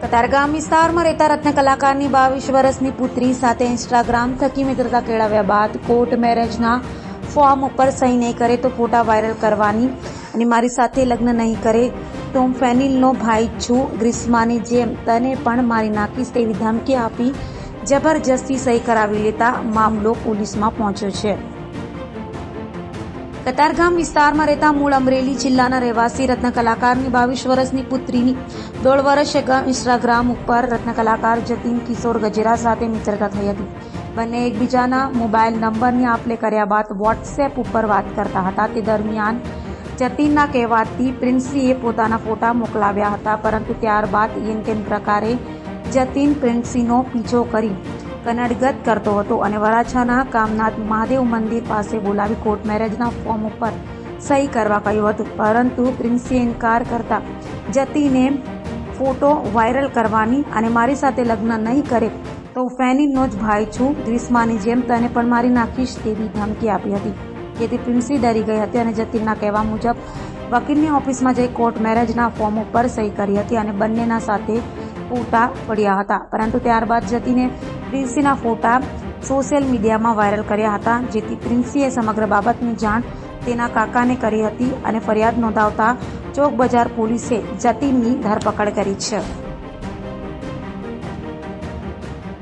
કતારગામ વિસ્તારમાં રહેતા રત્ન કલાકારની બાવીસ વર્ષની પુત્રી સાથે ઇન્સ્ટાગ્રામ થકી મિત્રતા કેળવ્યા બાદ કોર્ટ મેરેજના ફોર્મ ઉપર સહી નહીં કરે તો ફોટા વાયરલ કરવાની અને મારી સાથે લગ્ન નહીં કરે. તો હું ફેનિલનો ભાઈ છું. ગ્રીષ્માની જેમ તને પણ મારી નાખીશ તેવી ધમકી આપી જબરજસ્તી સહી કરાવી લેતા મામલો પોલીસમાં પહોંચ્યો છે. કતારગામ વિસ્તારમાં રહેતા મૂળ અમરેલી જિલ્લાના રહેવાસી રત્ન કલાકારની બાવીસ વર્ષની પુત્રીની દોઢ વર્ષ ઇન્સ્ટાગ્રામ ઉપર રત્નકલાકાર જતીન કિશોર ગજેરા સાથે મિત્રતા થઈ હતી. બંને એકબીજાના મોબાઈલ નંબરની આપલે કર્યા બાદ વોટ્સએપ ઉપર વાત કરતા હતા. તે દરમિયાન જતીનના કહેવાથી પ્રિન્સીએ પોતાના ફોટા મોકલાવ્યા હતા, પરંતુ ત્યારબાદ એમ તેમ પ્રકારે જતીન પ્રિન્સીનો પીછો કરી કનડગત કરતો હતો અને વરાછાના કામનાથ મહાદેવ મંદિર પાસે બોલાવી કોર્ટ મેરેજના ફોર્મ ઉપર સહી કરવા કહ્યું હતું. પરંતુ પ્રિન્સીએ ઇનકાર કરતા જતીને ફોટો વાયરલ કરવાની અને મારી સાથે લગ્ન નહીં કરે તો હું ફેનિલનો જ ભાઈ છું. ગ્રીષ્માની જેમ તને પણ મારી નાખીશ તેવી ધમકી આપી હતી. જેથી પ્રિન્સી ડરી ગઈ હતી અને જતીનના કહેવા મુજબ વકીલની ઓફિસમાં જઈ કોર્ટ મેરેજના ફોર્મ ઉપર સહી કરી હતી અને બંનેના સાથે પૂરતા પડ્યા હતા. પરંતુ ત્યારબાદ જતીને પ્રિન્સીના ફોટા સોશિયલ મીડિયામાં વાયરલ કર્યા હતા, જેથી પ્રિન્સીએ સમગ્ર બાબતની જાણ તેના કાકાને કરી હતી અને ફરિયાદ નોંધાવતા ચોક બજાર પોલીસે જતીનની ધરપકડ કરી છે.